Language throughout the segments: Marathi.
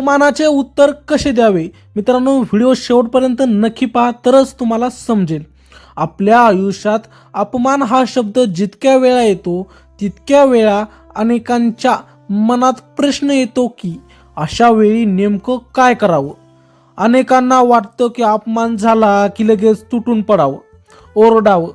अपमानाचे उत्तर कसे द्यावे? मित्रांनो व्हिडिओ शेवटपर्यंत नक्की पहा तरच तुम्हाला समजेल. आपल्या आयुष्यात अपमान हा शब्द जितक्या वेळा येतो तितक्या वेळा अनेकांच्या मनात प्रश्न येतो की अशा वेळी नेमकं काय करावं? अनेकांना वाटतं की अपमान झाला की लगेच तुटून पडावं ओरडावं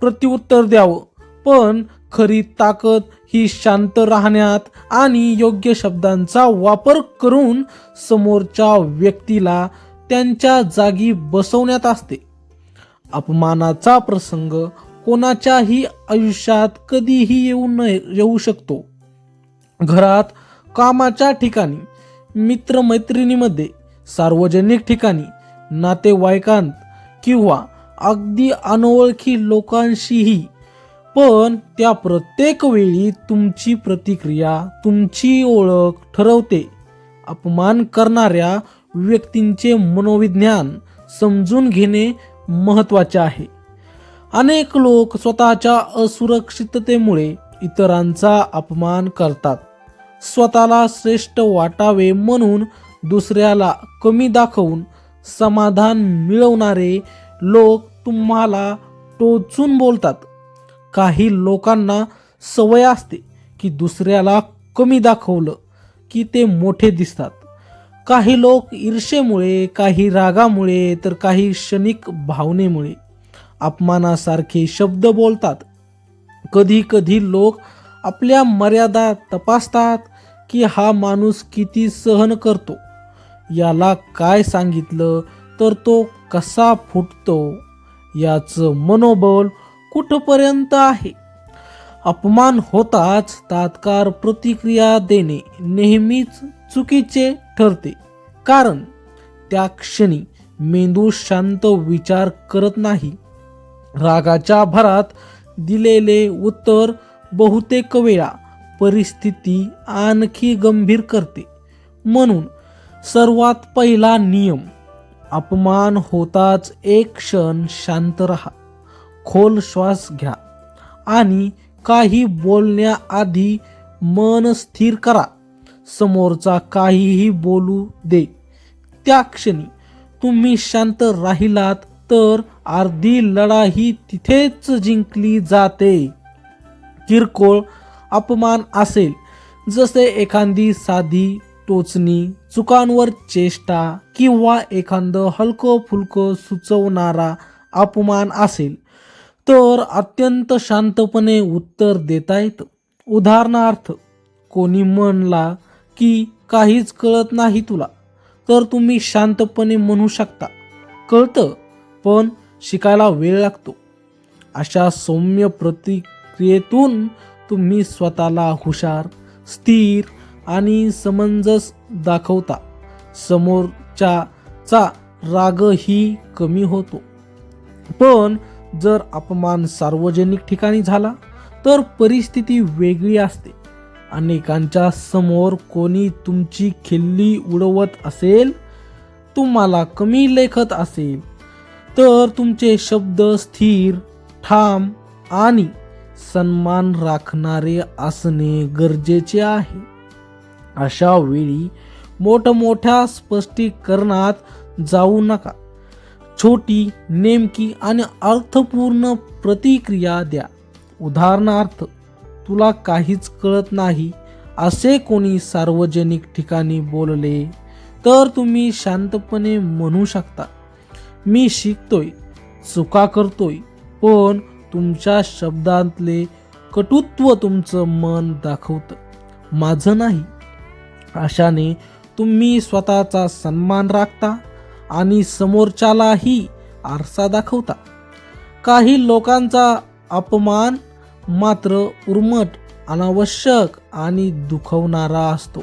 प्रत्युत्तर द्यावं. पण खरी ताकद ही शांत राहण्यात आणि योग्य शब्दांचा वापर करून समोरच्या व्यक्तीला त्यांच्या जागी बसवण्यात असते. अपमानाचा प्रसंग कोणाच्याही आयुष्यात कधीही येऊ नये येऊ शकतो. घरात कामाच्या ठिकाणी मित्रमैत्रिणीमध्ये सार्वजनिक ठिकाणी नातेवाईकांत किंवा अगदी अनोळखी लोकांशीही पण त्या प्रत्येक वेळी तुमची प्रतिक्रिया तुमची ओळख ठरवते. अपमान करणाऱ्या व्यक्तींचे मनोविज्ञान समजून घेणे महत्त्वाचे आहे. अनेक लोक स्वतःच्या असुरक्षिततेमुळे इतरांचा अपमान करतात. स्वतःला श्रेष्ठ वाटावे म्हणून दुसऱ्याला कमी दाखवून समाधान मिळवणारे लोक तुम्हाला टोचून बोलतात. काही लोकांना सवय असते की दुसऱ्याला कमी दाखवलं की ते मोठे दिसतात. काही लोक ईर्षेमुळे काही रागामुळे तर काही क्षणिक भावनेमुळे अपमानासारखे शब्द बोलतात. कधी कधी लोक आपल्या मर्यादा तपासतात की हा माणूस किती सहन करतो. याला काय सांगितलं तर तो कसा फुटतो याचं मनोबल कुठपर्यंत आहे? अपमान होताच तात्काळ प्रतिक्रिया देणे नेहमीच चुकीचे ठरते. कारण त्या क्षणी मेंदू शांत विचार करत नाही. रागाच्या भरात दिलेले उत्तर बहुतेक वेळा परिस्थिती आणखी गंभीर करते. म्हणून सर्वात पहिला नियम अपमान होताच एक क्षण शांत रहा. खोल श्वास घ्या आणि काही बोलण्याआधी मन स्थिर करा. समोरचा काहीही बोलू दे. त्या क्षणी तुम्ही शांत राहिलात तर अर्धी लढाई तिथेच जिंकली जाते. किरकोळ अपमान असेल. जसे एखादी साधी टोचणी चुकांवर चेष्टा किंवा एखादं हलकं फुलकं सुचवणारा अपमान असेल. तर अत्यंत शांतपणे उत्तर देता येतं उदाहरणार्थ कोणी म्हणला की काहीच कळत नाही तुला तर तुम्ही शांतपणे म्हणू शकता. कळतं पण शिकायला वेळ लागतो. अशा सौम्य प्रतिक्रियेतून तुम्ही स्वतःला हुशार स्थिर आणि समंजस दाखवता. समोरच्याचा रागही कमी होतो. पण जर अपमान सार्वजनिक ठिकाणी झाला तर परिस्थिती वेगळी असते. अनेकांच्या समोर कोणी तुमची खिल्ली उडवत असेल तुम्हाला कमी लेखत असेल तर तुमचे शब्द स्थिर ठाम आणि सन्मान राखणारे असणे गरजेचे आहे. अशा वेळी मोठमोठ्या स्पष्टीकरणात जाऊ नका. छोटी नेमकी आणि अर्थपूर्ण प्रतिक्रिया द्या. उदाहरणार्थ तुला काहीच कळत नाही असे कोणी सार्वजनिक ठिकाणी बोलले तर तुम्ही शांतपणे म्हणू शकता. मी शिकतोय चुका करतोय पण तुमच्या शब्दांतले कटुत्व तुमचं मन दाखवतं. माझं नाही. अशाने तुम्ही स्वतःचा सन्मान राखता आणि समोरच्यालाही आरसा दाखवता. काही लोकांचा अपमान मात्र उर्मट अनावश्यक आणि दुखवणारा असतो.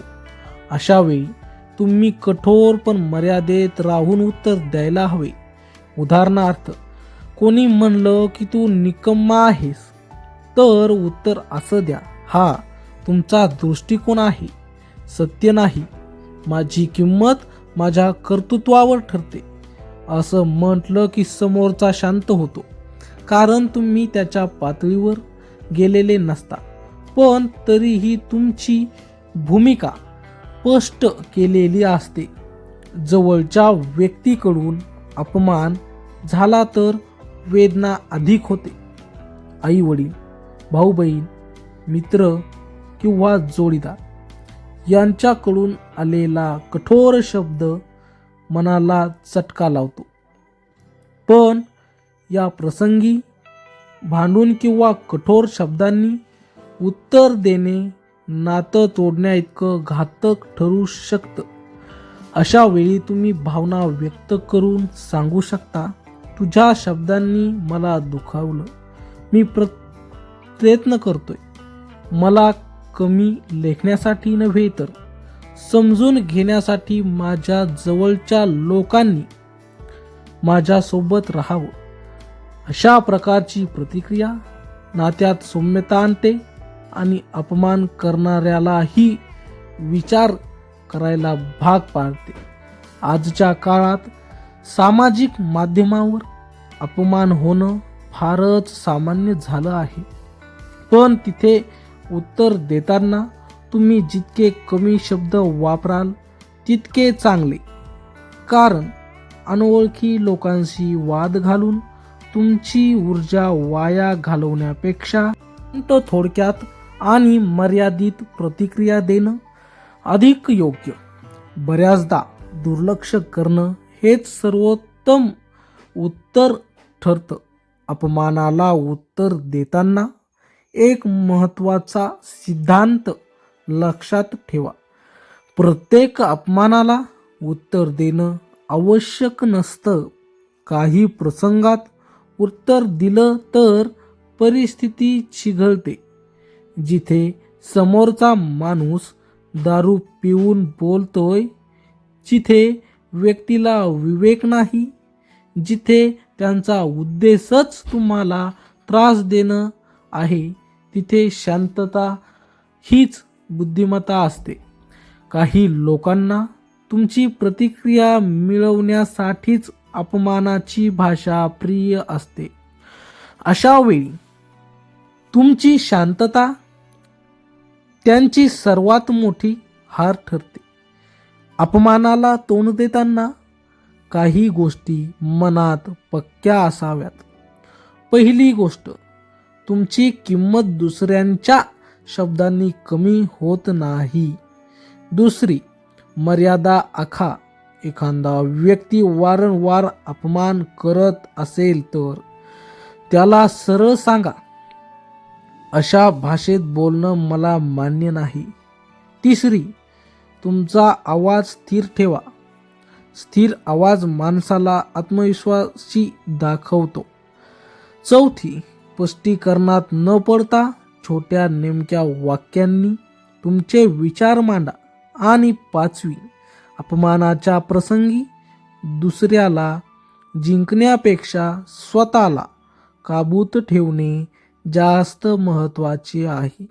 अशावेळी तुम्ही कठोर पण मर्यादेत राहून उत्तर द्यायला हवे. उदाहरणार्थ कोणी म्हणलं की तू निकम्मा आहेस तर उत्तर असं द्या हा तुमचा दृष्टिकोन आहे. सत्य नाही. माझी किंमत माझ्या कर्तृत्वावर ठरते. असं म्हटलं की समोरचा शांत होतो. कारण तुम्ही त्याच्या पातळीवर गेलेले नसता. पण तरीही तुमची भूमिका स्पष्ट केलेली असते. जवळच्या व्यक्तीकडून अपमान झाला तर वेदना अधिक होते. आई वडील भाऊ बहीण मित्र किंवा जोडीदार यांच्याकडून आलेला कठोर शब्द मनाला चटका लावतो. पण या प्रसंगी भांडून किंवा कठोर शब्दांनी उत्तर देणे नातं तोडण्या इतकं घातक ठरू शकतं. अशा वेळी तुम्ही भावना व्यक्त करून सांगू शकता तुझ्या शब्दांनी मला दुखावलं. मी प्र प्रयत्न करतोय. मला कमी लेखण्यासाठी नव्हे तर समजून घेण्यासाठी माझ्या जवळच्या लोकांनी माझ्यासोबत राहावं. अशा प्रकारची प्रतिक्रिया नात्यात सौम्यता आणते आणि अपमान करणाऱ्यालाही विचार करायला भाग पाडते. आजच्या काळात सामाजिक माध्यमावर अपमान होणं फारच सामान्य झालं आहे. पण तिथे उत्तर देताना तुम्ही जितके कमी शब्द वापराल तितके चांगले. कारण अनोळखी लोकांशी वाद घालून तुमची ऊर्जा वाया घालवण्यापेक्षा तो थोडक्यात आणि मर्यादित प्रतिक्रिया देणं अधिक योग्य. बऱ्याचदा दुर्लक्ष करणं हेच सर्वोत्तम उत्तर ठरतं. अपमानाला उत्तर देताना एक महत्त्वाचा सिद्धांत लक्षात ठेवा. प्रत्येक अपमानाला उत्तर देणं आवश्यक नसतं. काही प्रसंगात उत्तर दिलं तर परिस्थिती चिघळते. जिथे समोरचा माणूस दारू पिऊन बोलतोय जिथे व्यक्तीला विवेक नाही जिथे त्यांचा उद्देशच तुम्हाला त्रास देणं आहे तिथे शांतता हीच बुद्धिमत्ता असते. काही लोकांना तुमची प्रतिक्रिया मिळवण्यासाठीच अपमानाची भाषा प्रिय असते. अशा वेळी तुमची शांतता त्यांची सर्वात मोठी हार ठरते. अपमानाला तोंड देताना काही गोष्टी मनात पक्क्या असाव्यात. पहिली गोष्ट तुमची किंमत दुसऱ्यांच्या शब्दांनी कमी होत नाही. दुसरी मर्यादा आखा. एखादा व्यक्ती वारंवार अपमान करत असेल तर त्याला सरळ सांगा अशा भाषेत बोलणं मला मान्य नाही. तिसरी तुमचा आवाज स्थिर ठेवा. स्थिर आवाज माणसाला आत्मविश्वासी दाखवतो. चौथी स्पष्टीकरणात न पडता छोट्या नेमक्या वाक्यांनी तुमचे विचार मांडा आणि पाचवी अपमानाच्या प्रसंगी दुसऱ्याला जिंकण्यापेक्षा स्वतःला काबूत ठेवणे जास्त महत्त्वाचे आहे.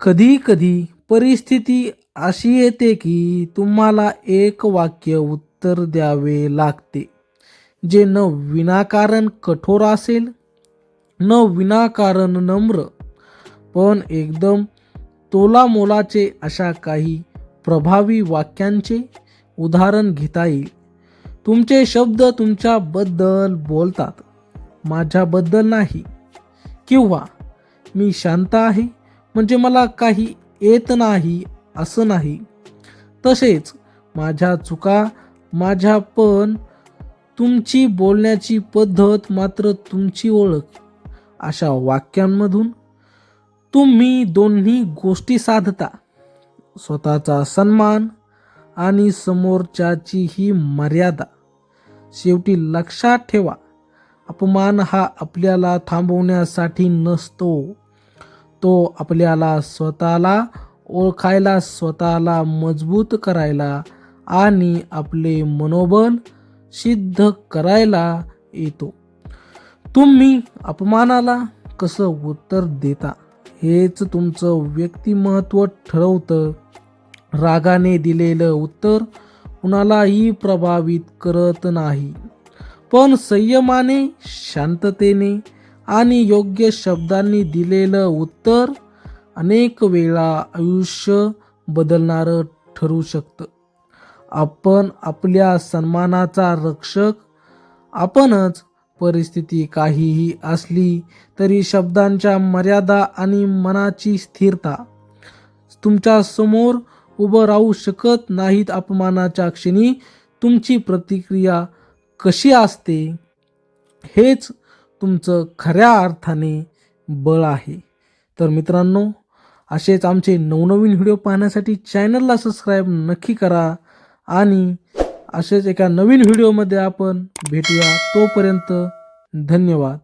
कधी कधी परिस्थिती अशी येते की तुम्हाला एक वाक्य उत्तर द्यावे लागते जे न विनाकारण कठोर असेल न विनाकारण नम्र पण एकदम तोलामोलाचे अशा काही प्रभावी वाक्यांचे उदाहरण घेता येईल. तुमचे शब्द तुमच्याबद्दल बोलतात माझ्याबद्दल नाही. किंवा मी शांत आहे म्हणजे मला काही येत नाही असं नाही. तसेच माझ्या चुका माझ्या पण तुमची बोलण्याची पद्धत मात्र तुमची ओळख. अशा वाक्यांमधून तुम्ही दोन्ही गोष्टी साधता. स्वतःचा सन्मान आणि समोरच्याची ही मर्यादा. शेवटी लक्षात ठेवा अपमान हा आपल्याला थांबवण्यासाठी नसतो. तो आपल्याला स्वतःला ओळखायला स्वतःला मजबूत करायला आणि आपले मनोबल सिद्ध करायला येतो. तुम्ही अपमानाला कसं उत्तर देता? हेच तुमचं व्यक्तिमत्व ठरवतं. रागाने दिलेलं उत्तर कुणालाही प्रभावित करत नाही. पण संयमाने शांततेने आणि योग्य शब्दांनी दिलेलं उत्तर अनेक वेळा आयुष्य बदलणारं ठरू शकतं. आपण आपल्या सन्मानाचा रक्षक आपणच परिस्थिती काहीही असली तरी शब्दांच्या मर्यादा आणि मनाची स्थिरता तुमच्यासमोर उभं राहू शकत नाहीत अपमानाच्या क्षणी. तुमची प्रतिक्रिया कशी असते? हेच तुमचं खऱ्या अर्थाने बळ आहे. तर मित्रांनो असेच आमचे नवनवीन व्हिडिओ पाहण्यासाठी चॅनलला सबस्क्राईब नक्की करा आणि असेच एका नवीन व्हिडिओमध्ये आपण भेटूया. तोपर्यंत धन्यवाद.